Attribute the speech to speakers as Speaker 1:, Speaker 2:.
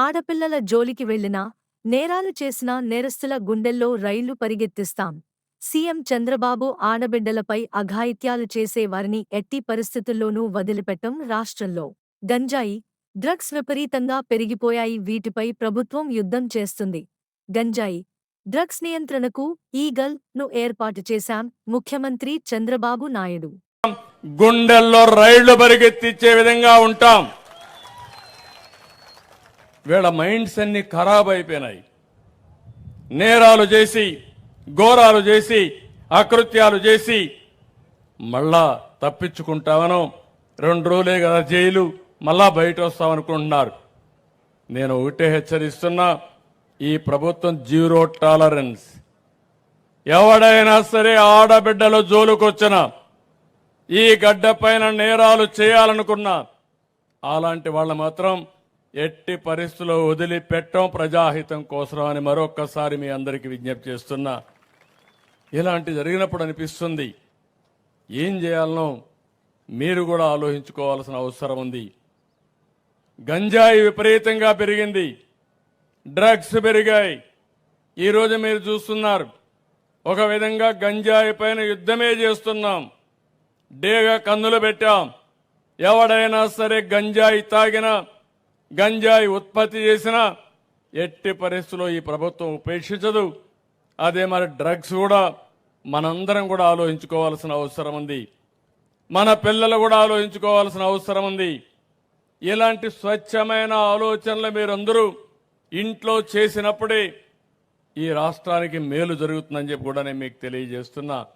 Speaker 1: ఆడపిల్లల జోలికి వెళ్ళినా నేరాలు చేసిన నేరస్తుల గుండెల్లో రైళ్ళు పరిగెత్తిస్తాం. సీఎం చంద్రబాబు ఆడబిడ్డలపై అఘాయిత్యాలు చేసే వారిని ఎట్టి పరిస్థితుల్లోనూ వదిలిపెట్టం రాష్ట్రంలో. గంజాయి డ్రగ్స్ విపరీతంగా పెరిగిపోయాయి వీటిపై ప్రభుత్వం యుద్ధం చేస్తుంది. గంజాయి డ్రగ్స్ నియంత్రణకు ఈగల్ను ఏర్పాటు చేశాం ముఖ్యమంత్రి చంద్రబాబు నాయుడు.
Speaker 2: గుండెల్లో రైళ్ళు పరిగెత్తిచ్చే విధంగా ఉంటాం. వీళ్ళ మైండ్స్ అన్ని ఖరాబ్ అయిపోయినాయి. నేరాలు చేసి ఘోరాలు చేసి అకృత్యాలు చేసి మళ్ళా తప్పించుకుంటామనో రెండు రోజులే కదా జైలు మళ్ళా బయట వస్తామనుకుంటున్నారు. నేను ఒకటే హెచ్చరిస్తున్నా ఈ ప్రభుత్వం జీరో టాలరెన్స్. ఎవడైనా సరే ఆడబిడ్డల జోలుకొచ్చిన ఈ గడ్డ పైన నేరాలు చేయాలనుకున్నా అలాంటి వాళ్ళ మాత్రం ఎట్టి పరిస్థితుల్లో వదిలిపెట్టం ప్రజాహితం కోసం అని మరొక్కసారి మీ అందరికీ విజ్ఞప్తి చేస్తున్నా. ఇలాంటి జరిగినప్పుడు అనిపిస్తుంది ఏం చేయాలనో మీరు కూడా ఆలోచించుకోవాల్సిన అవసరం ఉంది. గంజాయి విపరీతంగా పెరిగింది డ్రగ్స్ పెరిగాయి. ఈరోజు మీరు చూస్తున్నారు ఒక విధంగా గంజాయి పైన యుద్ధమే చేస్తున్నాం. డేగా కన్నులు పెట్టాం. ఎవడైనా సరే గంజాయి తాగినా గంజాయి ఉత్పత్తి చేసినా ఎట్టి పరిస్థితుల్లో ఈ ప్రభుత్వం ఉపేక్షించదు. అదే మరి డ్రగ్స్ కూడా మనందరం కూడా ఆలోచించుకోవాల్సిన అవసరం ఉంది. మన పిల్లలు కూడా ఆలోచించుకోవాల్సిన అవసరం ఉంది. ఇలాంటి స్వచ్ఛమైన ఆలోచనలు మీరందరూ ఇంట్లో చేసినప్పుడే ఈ రాష్ట్రానికి మేలు జరుగుతుందని చెప్పి కూడా నేను మీకు తెలియజేస్తున్నా.